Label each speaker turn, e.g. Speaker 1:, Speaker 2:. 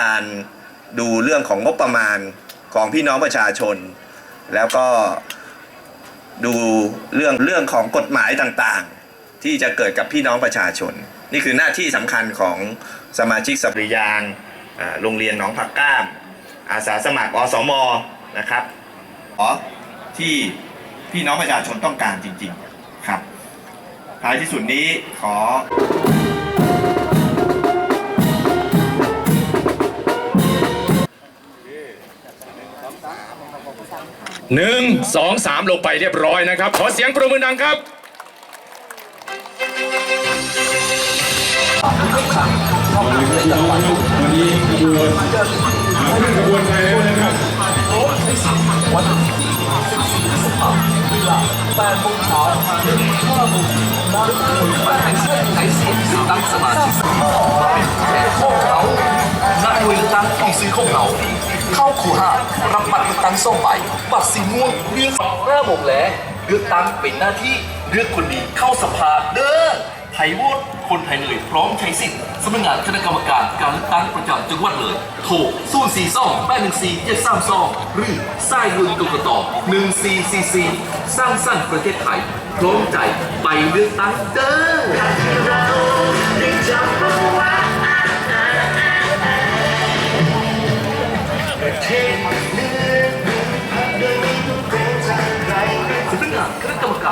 Speaker 1: การดูเรื่องของงบประมาณของพี่น้องประชาชน แล้วก็ดูเรื่องเรื่องของกฎหมายต่างๆ ที่จะเกิดกับพี่น้องประชาชน นี่คือหน้าที่สำคัญของสมาชิกสปริยางโรงเรียนหนองผักก้าม อาสาสมัครอสมนะครับอ๋อที่พี่น้องประชาชนต้องการจริง ๆ ครับท้ายที่สุดนี้ขอ
Speaker 2: หนึ่งสองสามลงไปเรียบร้อยนะครับ ขอเสียงปรบมือดังครับ
Speaker 3: แปดโมงเช้าห้าโมงน้ำอุ่นแปดเส้นไทยสดตั้งสมาธิ วยเลือกตั้งซื้อของเราเข้าขู่ห้ารับบัตรเลือกตั้งส่งใบบัตรสีม่วงเรียงห้าโมงแล้วเลือกตั้งเป็นหน้าที่เลือกคนดีเข้าสภาเด้อไทยโหวตคนไทยเลยพร้อมใช้สิทธิ์สำนักงานคณะกรรมการการเลือกตั้งประจำจังหวัดเลยโทร0 4 2 8 1 4 7 3 2หนึ่งซีจะซ้ำซองรือสายด่วนกกต1444สร้างสรรค์ประเทศไทยพร้อมใจไปเลือกตั้งเด้อ สำนักงานคณะกรรมก